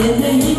面对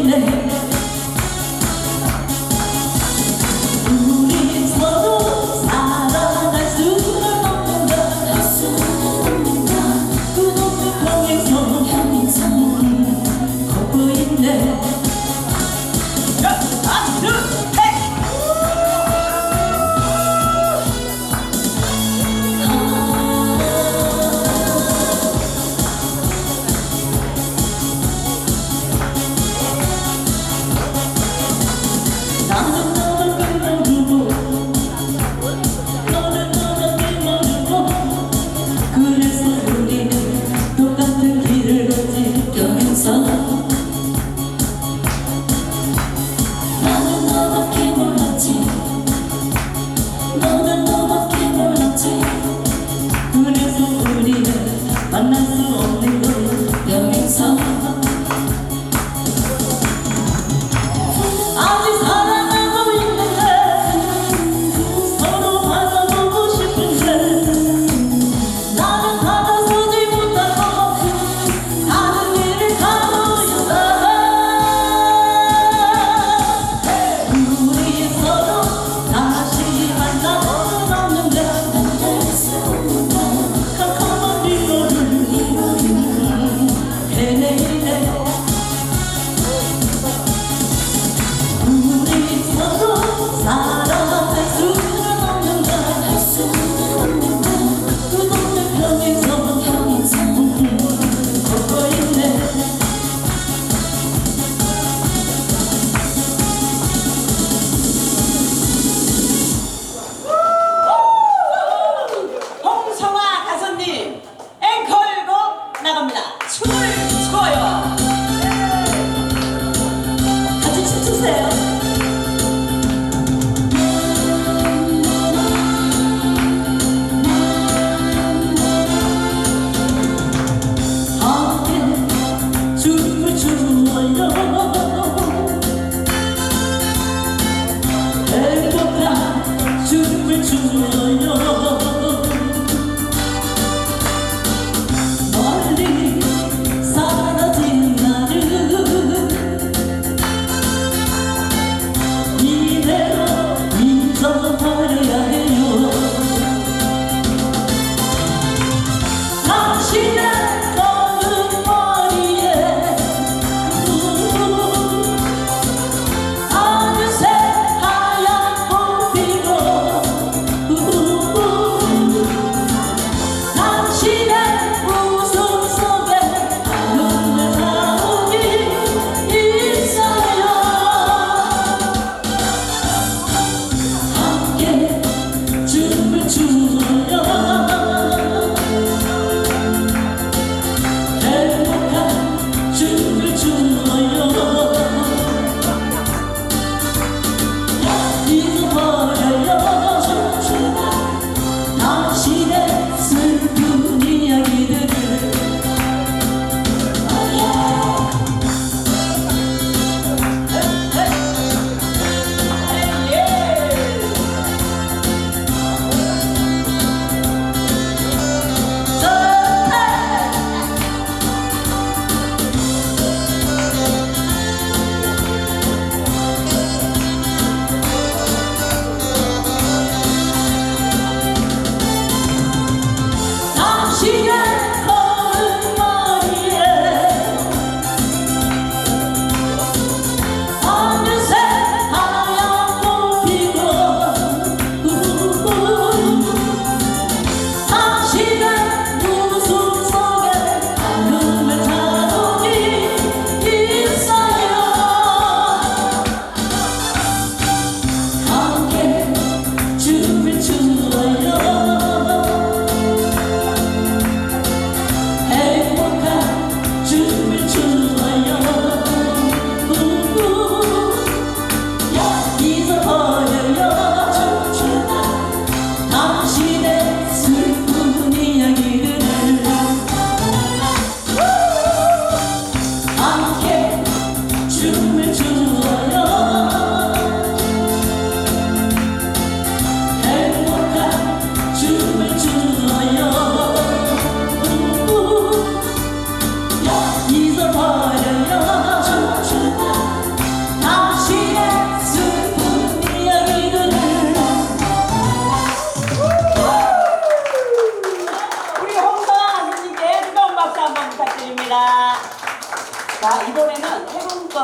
나갑니다.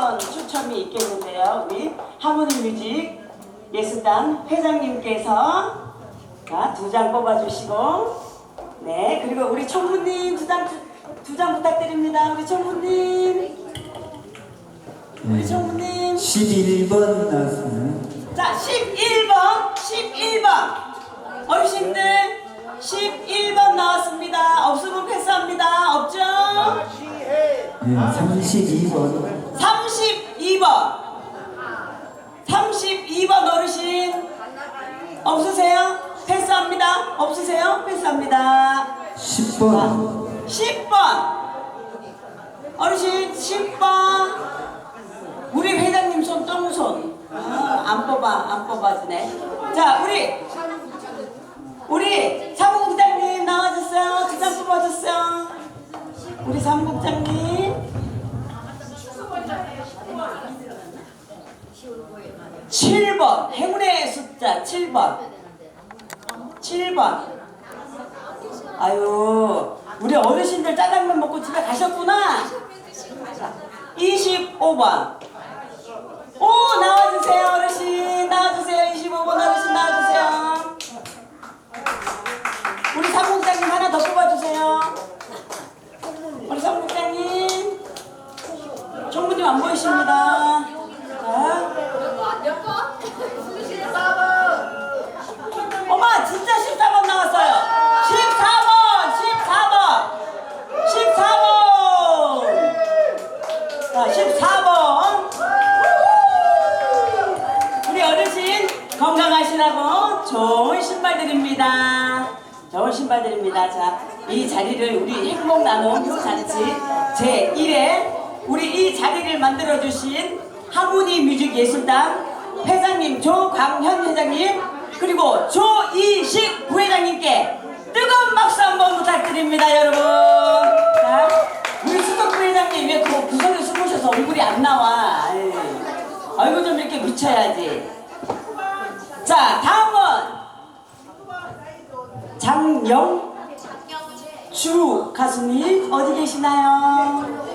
분이 있겠는데요. 우리 하모니 뮤직 예술단 회장님께서 자, 두장 뽑아주시고 네 그리고 우리 총무님 두장 두 장 부탁드립니다. 우리 총무님 우리 총무님 11번 나왔습니다. 자 11번 11번 어르신들 11번 나왔습니다. 없으면 패스합니다. 없죠? 네, 32번. 32번 32번 어르신 없으세요? 패스합니다. 없으세요? 패스합니다. 10번. 10번 어르신 10번 우리 회장님 손 똥손 아, 안 뽑아 안 뽑아주네 자 우리 우리 사무국장님 나와주세요 두장 뽑아줬어요 우리 사무국장님 7번 행운의 숫 자 7번. 7번. 아유 우리 어르신들 짜장면 먹고 집에 가셨구나. 25번. 오 나와주세요 어르신. 나와주세요 25번 어르신 좋은 신발 드립니다. 자 이 자리를 우리 행복 나눔 잔치 제1회 우리 이 자리를 만들어 주신 하모니 뮤직 예술단 회장님 조광현 회장님 그리고 조이식 부회장님께 뜨거운 박수 한번 부탁드립니다 여러분. 자 우리 수석 부회장님 왜 그 구석에 숨으셔서 얼굴이 안 나와? 에이, 얼굴 좀 이렇게 묻혀야지. 자 다음은 장영 주 가수님 어디 계시나요?